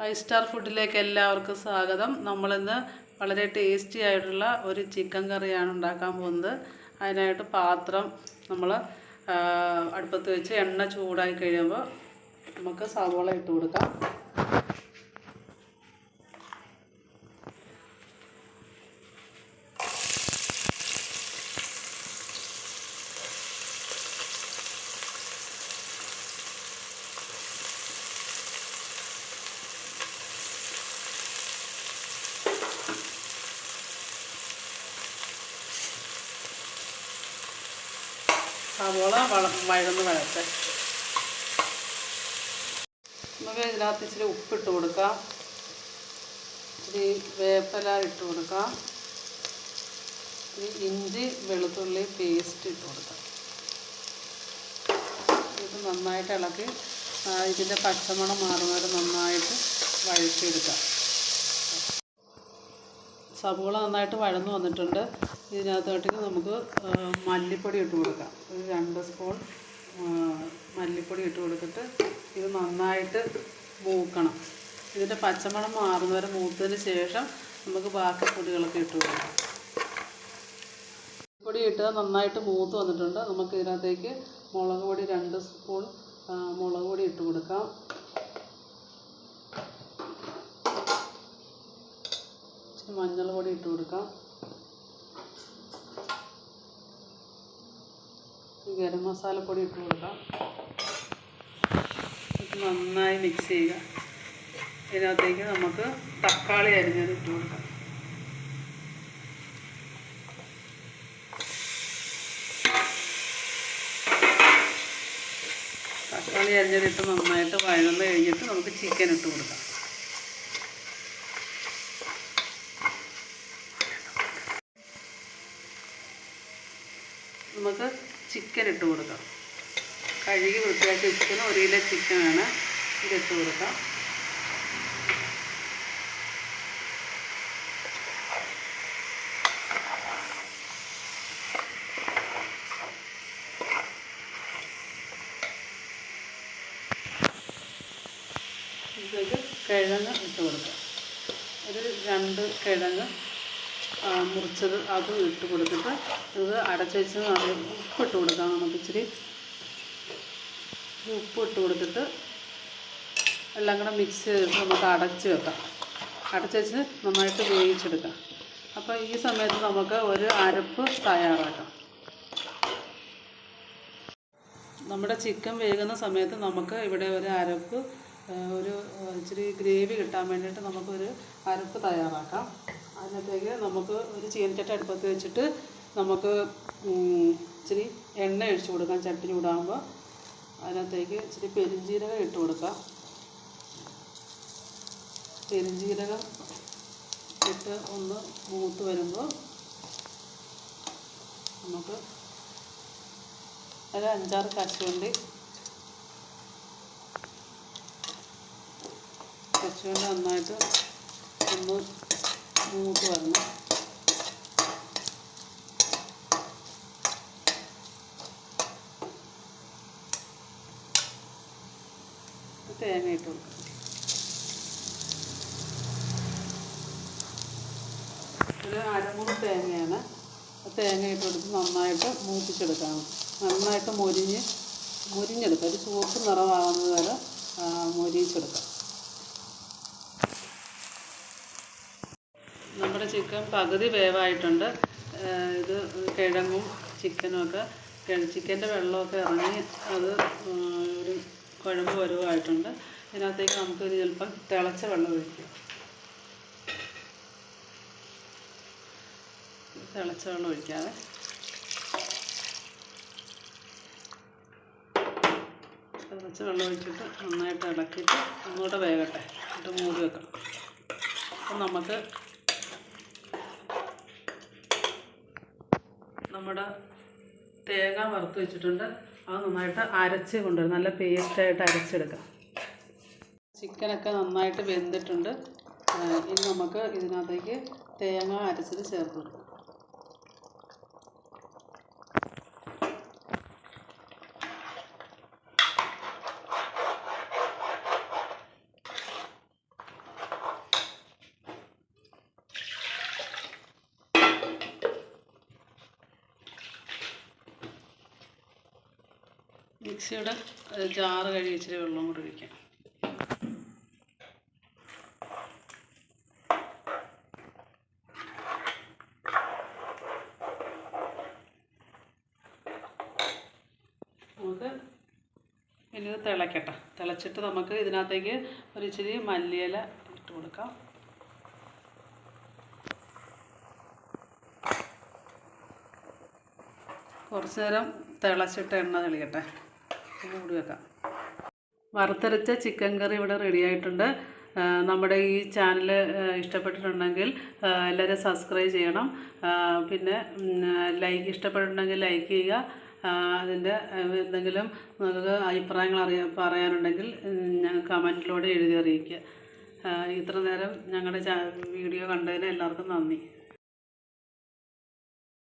Five star ഫുഡിലേക്ക് എല്ലാവർക്കും സ്വാഗതം. നമ്മളിന്ന് വളരെ ടേസ്റ്റി ആയിട്ടുള്ള ഒരു ചിക്കൻ കറിയാണ് ഉണ്ടാക്കാൻ പോകുന്നത്. അതിനായിട്ട് പാത്രം നമ്മൾ അടുപ്പത്ത് വെച്ച് എണ്ണ ചൂടായി കഴിയുമ്പോൾ നമുക്ക് സവോള ഇട്ട് കൊടുക്കാം. സവോള വള വഴന്ന് വഴട്ടെ നമുക്ക് ഇതിനകത്ത് ഇച്ചിരി ഉപ്പിട്ട് കൊടുക്കാം. ഇച്ചിരി വേപ്പല ഇട്ട് കൊടുക്കാം. ഇഞ്ചി വെളുത്തുള്ളി പേസ്റ്റ് ഇട്ട് കൊടുക്കാം. ഇത് നന്നായിട്ട് ഇളക്കി ഇതിന്റെ പച്ചമണം മാറുന്നവരെ നന്നായിട്ട് വഴറ്റിയെടുക്കാം. സവോള നന്നായിട്ട് വഴന്നു വന്നിട്ടുണ്ട്. ഇതിനകത്തോട്ടേക്ക് നമുക്ക് മല്ലിപ്പൊടി ഇട്ട് കൊടുക്കാം. ഒരു രണ്ട് സ്പൂൺ മല്ലിപ്പൊടി ഇട്ട് കൊടുത്തിട്ട് ഇത് നന്നായിട്ട് മൂക്കണം. ഇതിന്റെ പച്ചമണം മാറുന്നവരെ മൂത്തതിന് ശേഷം നമുക്ക് ബാക്കി പൊടികളൊക്കെ ഇട്ട് കൊടുക്കാം. പൊടി ഇട്ട് നന്നായിട്ട് മൂത്ത് വന്നിട്ടുണ്ട്. നമുക്ക് ഇതിനകത്തേക്ക് മുളക് പൊടി രണ്ട് സ്പൂൺ മുളക് പൊടി ഇട്ട് കൊടുക്കാം. മഞ്ഞൾ പൊടി ഇട്ട് കൊടുക്കാം. ഗരം മസാലപ്പൊടി ഇട്ട് കൊടുക്കാം. നന്നായി മിക്സ് ചെയ്യുക. ഇതിനകത്തേക്ക് നമുക്ക് തക്കാളി അരിഞ്ഞത് ഇട്ട് കൊടുക്കാം. തക്കാളി അരിഞ്ഞതിട്ട് നന്നായിട്ട് വഴന്ന് കഴിഞ്ഞിട്ട് നമുക്ക് ചിക്കൻ ഇട്ട് കൊടുക്കാം. നമുക്ക് ചിക്കൻ ഇട്ട് കൊടുക്കാം. കഴുകി വൃത്തിയാക്കി വെച്ചിരിക്കുന്ന ഒരു കിലോ ചിക്കനാണ് ഇതിട്ട് കൊടുക്കാം. ഇതിലേക്ക് കിഴങ്ങ് ഇട്ട് കൊടുക്കാം. ഒരു രണ്ട് കിഴങ്ങ് മുറിച്ചത് അതും ഇട്ട് കൊടുത്തിട്ട് ഇത് അടച്ച് ഉപ്പ് ഉപ്പിട്ട് കൊടുക്കാം നമുക്ക് ഇച്ചിരി. ഉപ്പിട്ട് കൊടുത്തിട്ട് എല്ലാം കൂടെ മിക്സ് ചെയ്തിട്ട് നമുക്ക് അടച്ച് വെക്കാം. അടച്ച് നന്നായിട്ട് വേവിച്ചെടുക്കാം. അപ്പോൾ ഈ സമയത്ത് നമുക്ക് ഒരു അരപ്പ് തയ്യാറാക്കാം. നമ്മുടെ ചിക്കൻ വേകുന്ന സമയത്ത് നമുക്ക് ഇവിടെ ഒരു അരപ്പ് ഒരു ഇച്ചിരി ഗ്രേവി കിട്ടാൻ വേണ്ടിയിട്ട് നമുക്കൊരു അരപ്പ് തയ്യാറാക്കാം. അതിനകത്തേക്ക് നമുക്ക് ഒരു ചീനച്ചട്ടി അടുപ്പത്ത് വെച്ചിട്ട് നമുക്ക് ഇച്ചിരി എണ്ണ ഒഴിച്ച് കൊടുക്കാം. ചട്ടി ചൂടാകുമ്പോൾ അതിനകത്തേക്ക് ഇച്ചിരി പെരിഞ്ജീരകം ഇട്ട് കൊടുക്കാം. പെരിഞ്ജീരകം ഇട്ട് ഒന്ന് മൂത്ത് വരുമ്പോൾ നമുക്ക് ഒരു അഞ്ചാറ് കശുവണ്ടി കശുവണ്ടി നന്നായിട്ട് ഒന്ന് മൂത്ത് വരണം. തേങ്ങ ഇട്ട് കൊടുക്കാം. ഒരു അരമുറി തേങ്ങയാണ്. തേങ്ങ ഇട്ട് കൊടുത്ത് നന്നായിട്ട് മൂപ്പിച്ചെടുക്കാം. നന്നായിട്ട് മൊരിഞ്ഞ് മൊരിഞ്ഞെടുക്കാം. ഒരു ചുവപ്പ് നിറമാകുന്നത് വരെ മൊരിയിച്ചെടുക്കാം. നമ്മുടെ ചിക്കൻ പകുതി വേവായിട്ടുണ്ട്. ഇത് കിഴങ്ങും ചിക്കനും ഒക്കെ. ചിക്കന്റെ വെള്ളമൊക്കെ ഇറങ്ങി അത് ഒരു കുഴമ്പ് വരുവായിട്ടുണ്ട്. ഇതിനകത്തേക്ക് നമുക്കൊരു ചിലപ്പം തിളച്ച വെള്ളം ഒഴിക്കാം. തിളച്ച വെള്ളം ഒഴിക്കാതെ തിളച്ച വെള്ളം ഒഴിച്ചിട്ട് നന്നായിട്ട് ഇളക്കിയിട്ട് ഒന്നുകൂടെ വേകട്ടെ എന്നിട്ട് മൂടി വെക്കണം. അപ്പം നമുക്ക് നമ്മുടെ തേങ്ങ വറുത്ത് വെച്ചിട്ടുണ്ട്. അത് നന്നായിട്ട് അരച്ച് കൊണ്ടുവരും നല്ല പേസ്റ്റായിട്ട് അരച്ചെടുക്കാം. ചിക്കനൊക്കെ നന്നായിട്ട് വെന്തിട്ടുണ്ട്. ഇനി നമുക്ക് ഇതിനകത്തേക്ക് തേങ്ങ അരച്ചത് ചേർത്ത് കൊടുക്കാം. മിക്സിയുടെ ചാറ് കഴുകി ഇച്ചിരി വെള്ളം കൂടി ഒഴിക്കാം. നമുക്ക് ഇനി തിളയ്ക്കട്ടെ തിളച്ചിട്ട് നമുക്ക് ഇതിനകത്തേക്ക് ഒരു ഇച്ചിരി മല്ലിയില ഇട്ട് കൊടുക്കാം. കുറച്ച് നേരം തിളച്ചിട്ട് എണ്ണ തെളിയട്ടെ. മൂടി വെക്കാം വറുത്തരച്ച ചിക്കൻ കറി ഇവിടെ റെഡി ആയിട്ടുണ്ട്. നമ്മുടെ ഈ ചാനൽ ഇഷ്ടപ്പെട്ടിട്ടുണ്ടെങ്കിൽ എല്ലാവരും സബ്സ്ക്രൈബ് ചെയ്യണം. പിന്നെ ലൈക്ക് ഇഷ്ടപ്പെട്ടിട്ടുണ്ടെങ്കിൽ ലൈക്ക് ചെയ്യുക. അതിന്റെ എന്തെങ്കിലും നിങ്ങൾക്ക് അഭിപ്രായങ്ങൾ അറിയാ പറയാനുണ്ടെങ്കിൽ ഞങ്ങൾക്ക് കമന്റിലൂടെ എഴുതി അറിയിക്കുക. ഇത്ര നേരം ഞങ്ങളുടെ വീഡിയോ കണ്ടതിന് എല്ലാവർക്കും നന്ദി.